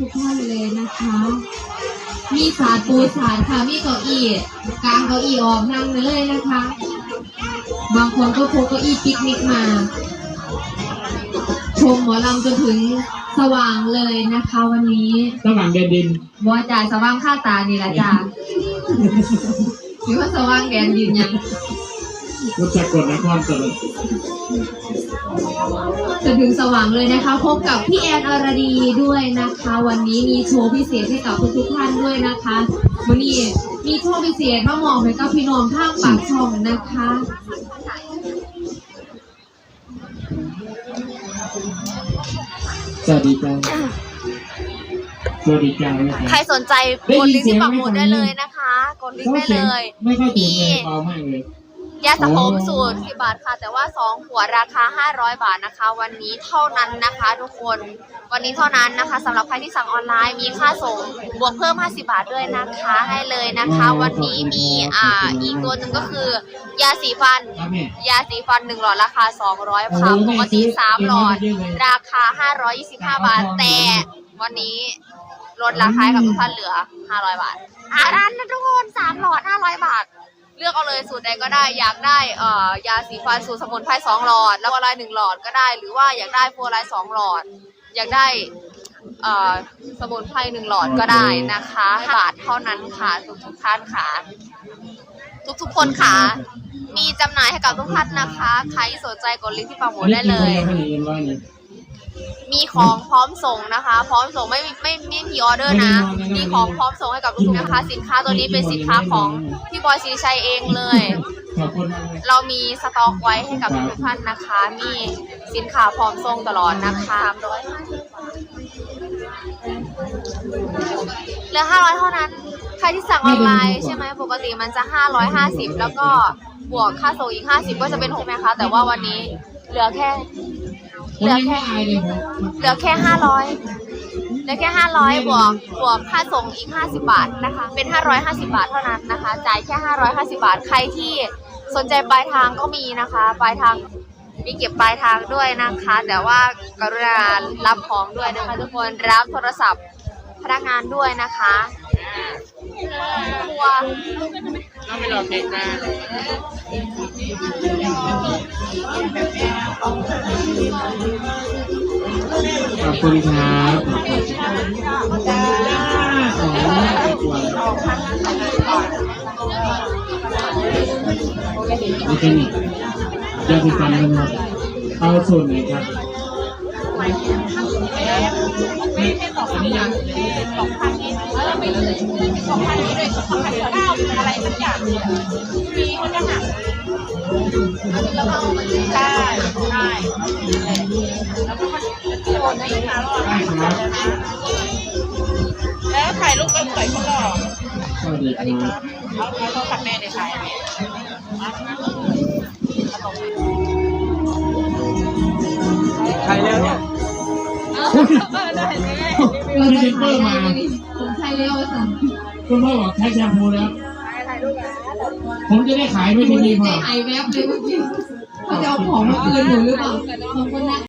ทุกๆท่านเลยนะคะ มีสาดปูสาดค่ะ มีเก้าอี้กางเก้าอี้ออกนั่งไปเลยนะคะ บางคนก็พกเก้าอี้ปิกนิกมา ชมหมอลำจนถึงสว่างเลยนะคะวันนี้ระหว่างเดินดินบอจ่ายสว่างค่าตานี่แหละจ้าหรือว่าสว่างแดนดินยัง รถจักรกดนครตลอดจะถึงสว่างเลยนะคะ พบกับพี่แอนอรดีด้วยนะคะ วันนี้มีโชว์พิเศษให้กับทุกๆท่านด้วยนะคะวันนี้มีโชว์พิเศษมามอบให้กับพี่น้องทางปากช่องนะคะสวัสดีจ้าสวัสดีจ้านะคใครรับสนใจกดลิงก์ที่ปักหมุดได้เลยนะคะ กดลิงก์ได้เลย ไม่ค่อยถึงเลยเบามากเลย ยาสระผมสูตร10บาทค่ะ แต่ว่า2ขวดราคา 500 บาทนะคะ วันนี้เท่านั้นนะคะ ทุกคนวันนี้เท่านั้นนะคะสำหรับใครที่สั่งออนไลน์มีค่าส่งบวกเพิ่ม 50 บาทด้วยนะคะให้เลยนะคะ วันนี้มีอ่าอีกตัวหนึ่งก็คือ ยาสีฟันครับแม่ยาสีฟัน 1 หลอดราคา 200ค่ะปกติ3หลอดราคา 525 บาท แต่วันนี้ลดราคาให้กับทุกท่านเหลือ 500 บาทอ่าร้านนะทุกคน3หลอด 500 บาท เลือกเอาเลยสูตรใดก็ได้อยากได้เอ่อยาสีฟันสูตรสมุนไพร2หลอดแล้วอะไรหนึ่งหลอดก็ได้ หรือว่าอยากได้ฟัวไลท์สองหลอด อยากได้เอ่อสมุนไพรหนึ่งหลอดก็ได้นะคะบาทเท่านั้นค่ะทุกทุกท่านค่ะ ทุกทุกคนค่ะ มีจำหน่ายให้กับทุกท่านนะคะ ใครสนใจกดลิงก์ที่ปักหมุดได้เลยอันนี้กินคนละพันเอ็ มร้อยหนึ่งมีของพร้อมส่งนะคะ พร้อมส่งไม่ไม่ไม่ไม่มีออเดอร์นะ มีของพร้อมส่งให้กับทุกๆนะคะ สินค้าตัวนี้เป็นสินค้าของพี่บอยซีชัยเองเลยขอบคุณมากเลย เรามีสต็อกไว้ให้กับทุกๆท่านนะคะ มีสินค้าพร้อมส่งตลอดนะคะเหลือ500เท่านั้น ใครที่สั่งออนไลน์ใช่ไหมปกติมันจะ550แล้วก็บวกค่าส่งอีก50ก็จะเป็น6ไหมคะ แต่ว่าวันนี้เหลือแค่ เหลือแค่เลยผมเหลือแค่ห้าร้อยเหลือแค่ห้าร้อยบวกบวกค่าส่งอีกห้าสิบาทนะคะ เป็นห้าร้อยห้าสิบาทเท่านั้นนะคะ จ่ายแค่ห้าร้อยห้าสิบาทใครที่สนใจปลายทางก็มีนะคะ ปลายทางมีเก็บปลายทางด้วยนะคะ แต่ว่ากรุณารับของด้วยนะคะทุกคนรับโทรศัพท์พนักงานด้วยนะคะทัวร์ ต้องไปรอเค้กมาขอบคุณครับโอ้โหโอเคนี่ยาสีฟันนะครับ เอาส่วนไหนครับอันนี้ยังได้ครับแล้วถ่ายรูปก็สวยเขาหล่อสวัสดีครับเอาเอาโทรศัพท์แม่เดี๋ยวถ่ายให้ใครแล้วเนี่ยเราจะใช้แล้วผมใช้แล้วสั่งคุณพ่อบอกใช้แชมพูแล้ว ผมจะได้ขายไม่ทีนี้พใจอหายแวบเลยเมื่อกี้เขาจะเอาของมาคืนหนูหรือเปล่าขอบคุณนะ